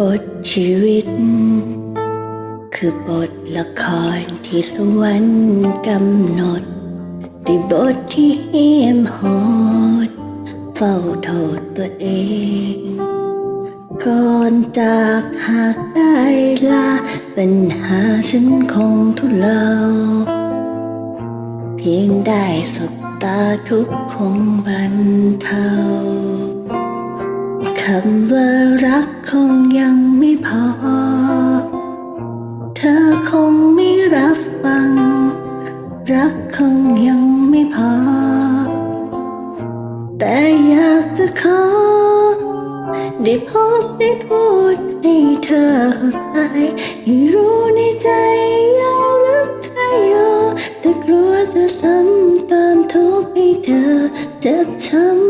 บทชีวิต คือบทละครที่สวรรค์กำหนดด้วยบทที่เหี้ยมโหด เฝ้าโทษตัวเอง ก่อนจากหากได้ลาปัญหาฉันคงทุเลาเพียงได้สบตาทุกคงบรรเทา คำว่ารักคงยังไม่พอ เธอคงไม่รับฟัง รักคงยังไม่พอ แต่อยากจะขอ ได้พบได้พูดให้เธอเข้าใจให้รู้ในใจยังรักเธออยู่แต่กลัวจะซ้ำตามทุกข์ให้เธอเจ็บช้ำ